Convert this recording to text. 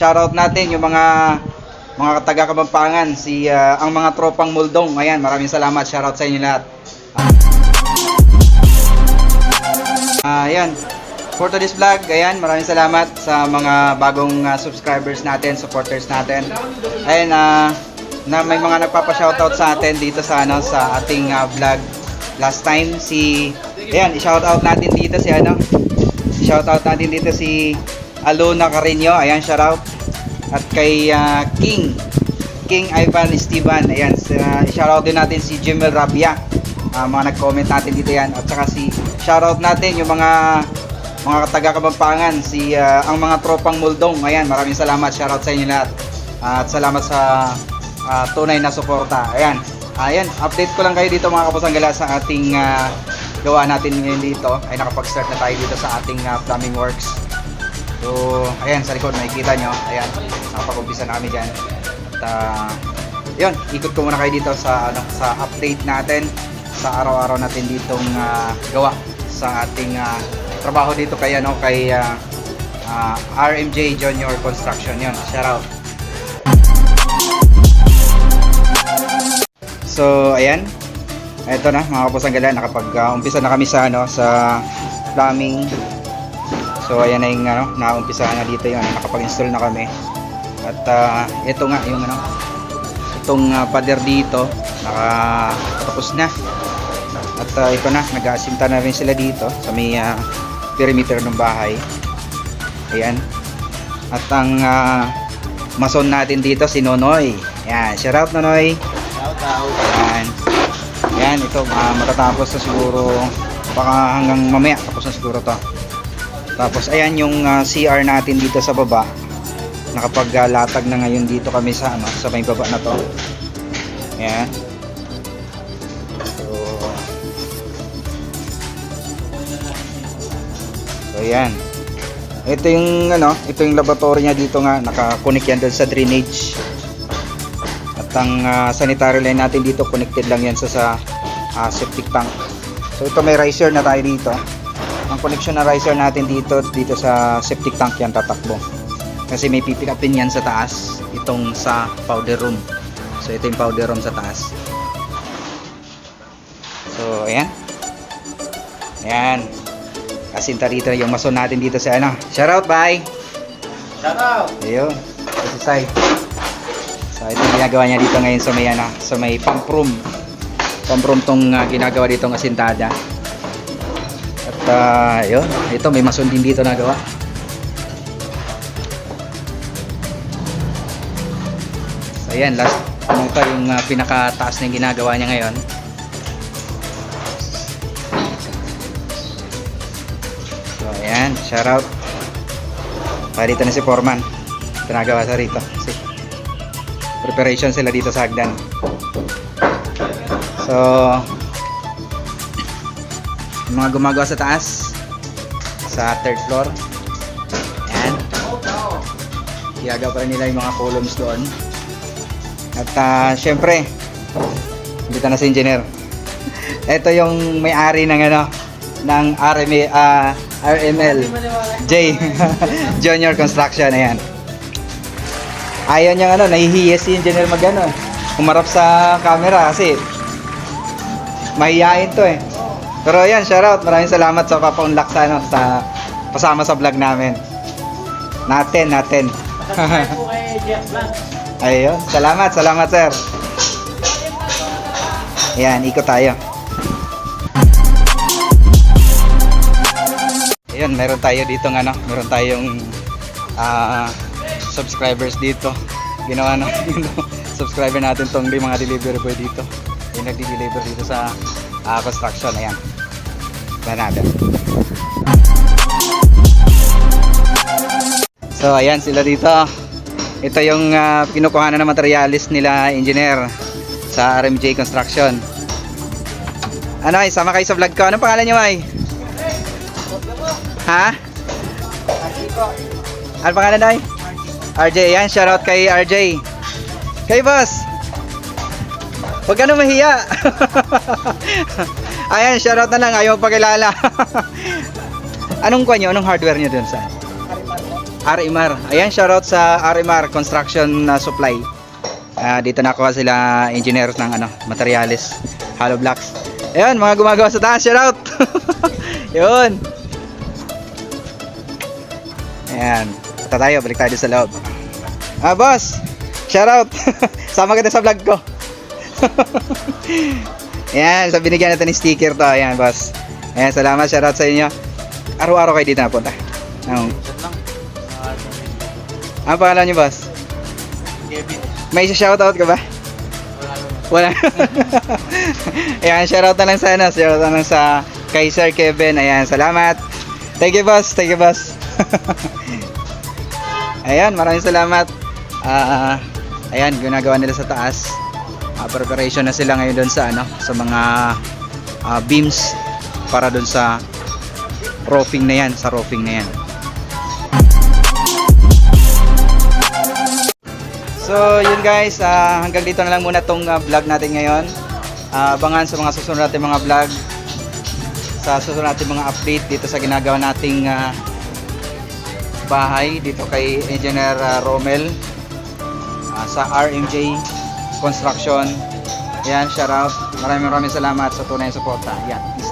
Shoutout natin yung mga mga taga Kabampangan, si ah, ang mga tropang Muldong. Ayan, maraming salamat. Shoutout sa inyo lahat. Ah, ayan. For today's vlog, ayan, maraming salamat sa mga bagong ah, subscribers natin, supporters natin. Ayan, ah, na may mga nagpapa-shoutout sa atin dito sa ano sa ating ah, vlog last time si ayan, i-shoutout natin dito si ano shoutout natin dito si Alona Carino, ayan shoutout at kay ah, King. King Ivan Esteban, ayan sa- shoutout din natin si Jimel Rabia. Ah, mga nag-comment natin dito yan. At saka si shoutout natin yung mga mga taga Kabampangan. Si ah, ang mga tropang Muldong. Ayan maraming salamat. Shoutout sa inyo lahat. At salamat sa ah, tunay na suporta. Ayan. Ayan update ko lang kayo dito mga kapusanggala sa ating ah, gawa natin ngayon dito. Ay nakapag-start na tayo dito sa ating ah, plumbing works so ayan sa likod makikita nyo ayan nakapag-umpisa na kami dyan at ah, yun ikot ko muna kayo dito sa ano sa update natin sa araw-araw natin ditong ah, gawa sa ating ah, trabaho dito kay ano kay ah, ah, RMJ Junior Construction yun shout out So, ayan. Ito na, mga kapusanggala, nakapag-umpisa na kami sa ano, sa plumbing. So, ayan na yung ano, naumpisa na dito yun, nakapag-install na kami. At ah, ito nga yung ano, itong ah, pader dito, nakatapos na. At ah, ito na, nag-aasimta na rin sila dito sa may ah, perimeter ng bahay. Ayan. At ang ah, mason natin dito si Nonoy. Ayan, shout out Nonoy. Yan. Yan, ito ah, matatapos na siguro baka hanggang mamaya tapos na siguro to. Tapos ayan yung ah, CR natin dito sa baba. Nakapaglatag na ngayon dito kami sa ano, sa may baba na to. Yan. So So yan. Ito yung ano, ito yung laboratory niya dito nga naka-connect yan sa drainage. At ang ah, sanitary line natin dito connected lang yan sa sa ah, septic tank. So ito may riser na tayo dito. Ang connection na riser natin dito dito sa septic tank yan tatakbo. Kasi may pipick upin yan sa taas itong sa powder room. So ito yung powder room sa taas. So ayan. Ayan. Kasinta dito yung mason natin dito sa ano. Shout out bye. Shout out! Ayun. Ito si Sai. So ito yung ginagawa niya dito ngayon sa may ano, sa may pump room. Pump room tong ah, ginagawa dito ng asintada. Uh, yun, ito may mason din dito nagawa. So ayan, last ano yung ah, pinakataas na yung ginagawa niya ngayon. So ayan, shout out. Parito na si Foreman. Pinagawa sa rito. Si preparation sila dito sa hagdan. So, yung mga gumagawa sa taas, sa third floor. Ayan. Ginagawa pa nila yung mga columns doon. At ah, syempre, dito na si engineer. Ito yung may-ari ng ano, ng RMA, ah, RML J Junior Construction ayan. Ayaw niya ano, nahihiya si engineer mag ano, umarap sa camera kasi mahihain to eh. Pero ayan, shout out. Maraming salamat sa papaunlak sa ano, sa kasama sa vlog namin. Natin, natin. Po. Ayun, salamat, salamat sir. Ayan, ikot tayo. Ayun, meron tayo dito ng ano, meron tayong ah, subscribers dito. Ginawa na subscriber natin tong mga delivery boy dito. Yung nagdi-deliver dito sa ah, construction. Ayan. Natin. So, ayan sila dito. Ito yung uh, kinukuha ng materialis nila engineer sa RMJ Construction. Ano ay, sama kayo sa vlog ko. Anong pangalan niyo ay? Ha? Ano pangalan ay? RJ, yan. Shoutout kay RJ. Kay boss. Huwag ka mahiya. Ayan, shoutout na lang. Ayaw magpakilala. Anong kwan nyo? Anong hardware nyo dun sa? RMR. Ayan, shoutout sa RMR Construction uh, Supply. Ah, dito nakuha sila engineers ng ano, materials, hollow blocks. Ayan, mga gumagawa sa taas, shoutout. Yun. Ayan. Punta tayo, balik tayo sa loob. Ah, boss. Shoutout. Sama kita sa vlog ko. Ayan, sa binigyan natin ng sticker to. Ayan, boss. Ayan, salamat. Shoutout sa inyo. Araw-araw kayo dito napunta. Ang, ang pangalan niyo, boss? Kevin. May shoutout ka ba? Wala. Ayan, shoutout na lang sa ano, shoutout na lang sa kay Sir Kevin. Ayan, salamat. Thank you, boss. Thank you, boss. ayan, maraming salamat. Ah, ayan, ginagawa nila sa taas. Ah, preparation na sila ngayon doon sa ano, sa mga ah, beams para doon sa roofing na yan, sa roofing na yan. So, yun guys, ah, hanggang dito na lang muna tong ah, vlog natin ngayon. Ah, abangan sa mga susunod natin mga vlog sa susunod natin mga update dito sa ginagawa nating ah, bahay dito kay Engineer ah, Romel ah, sa RMJ Construction. Yan, shout out. Maraming maraming salamat sa tunay na suporta. Yan, peace.